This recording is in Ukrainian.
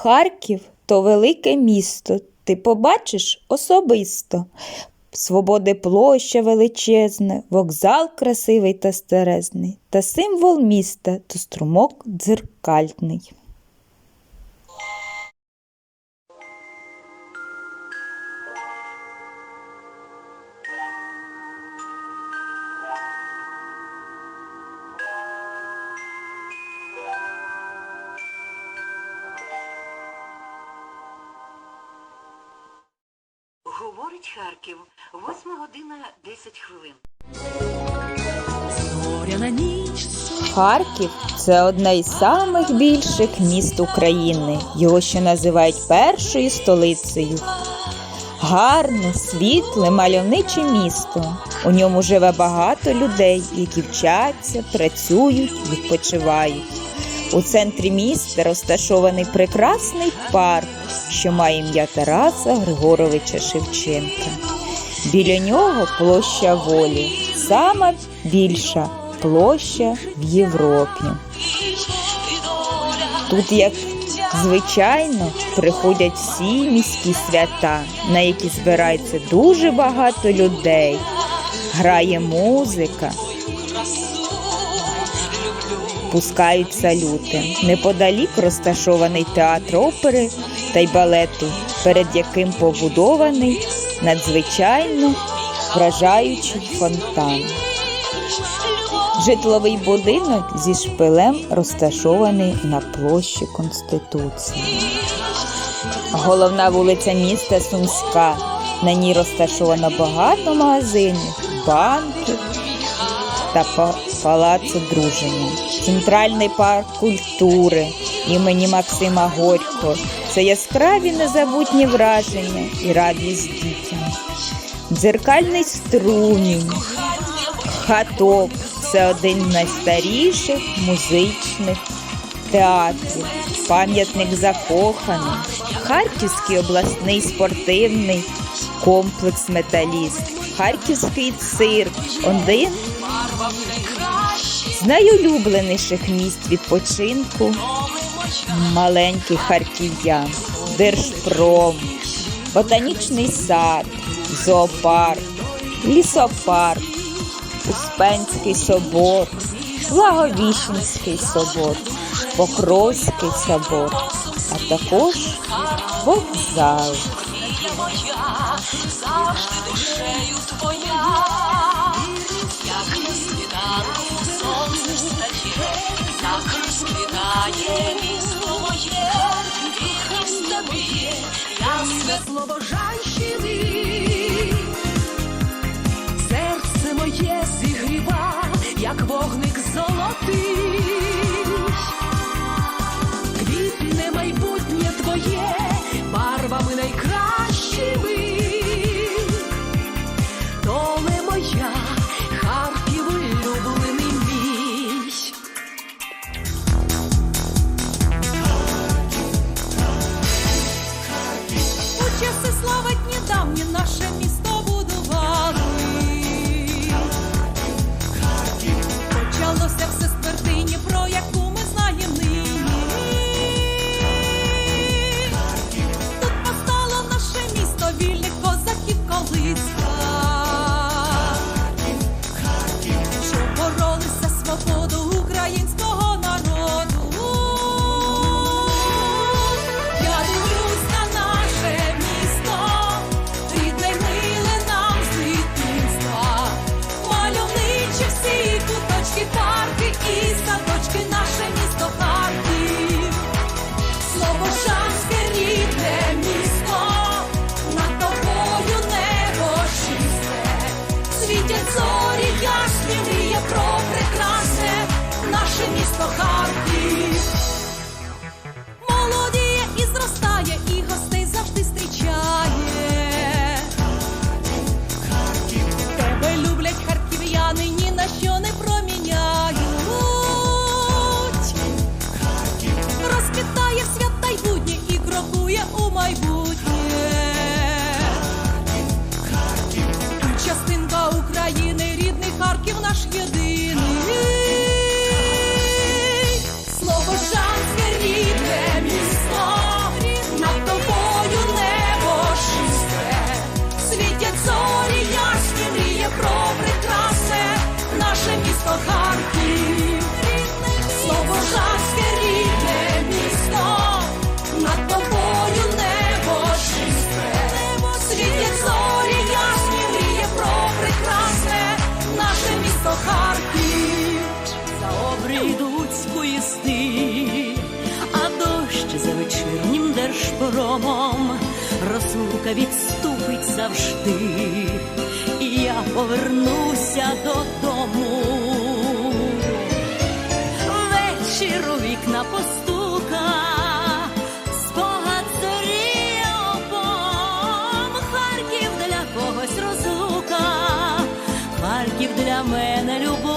Харків то велике місто, ти побачиш особисто. Свободи площа величезна, вокзал красивий та старезний, та символ міста то струмок дзеркальний. Говорить Харків, 8 година 10 хвилин. Зоряна ніч Харків це одне із самих більших міст України. Його ще називають першою столицею. Гарне, світле, мальовниче місто. У ньому живе багато людей, які вчаться, працюють, відпочивають. У центрі міста розташований прекрасний парк, що має ім'я Тараса Григоровича Шевченка. Біля нього площа волі, сама більша площа в Європі. Тут, як звичайно, приходять всі міські свята, на які збирається дуже багато людей. Грає музика, пускають салюти. Неподалік розташований театр опери та й балету, перед яким побудований надзвичайно вражаючий фонтан. Житловий будинок зі шпилем розташований на площі Конституції. Головна вулиця міста Сумська. На ній розташовано багато магазинів, банків та па- палац одруження. Центральний парк культури імені Максима Горького. Це яскраві незабутні враження і радість дітям. Дзеркальний струмінь, Хаток це один з найстаріших музичних театрів, пам'ятник закоханий, Харківський обласний спортивний комплекс Металіст, Харківський цирк, один з найулюбленіших місць відпочинку маленьких харків'ян, Держпром, ботанічний сад, зоопарк, лісопарк. Успенський собор, Благовіщенський собор, Покровський собор, а також вокзал. Моя, завжди душею твоя. Як на світанку сонце встає, так розквітає місто моє, вірність тобі, ясне слово жайщини. Серце моє зігріва, як вогник золотий. Харків місто Харків, за обрій Луцької сни, а дощ за вечірнім держпромом, розлука відступить завжди, і я повернуся додому. Вечір у вікна посту. мене любов.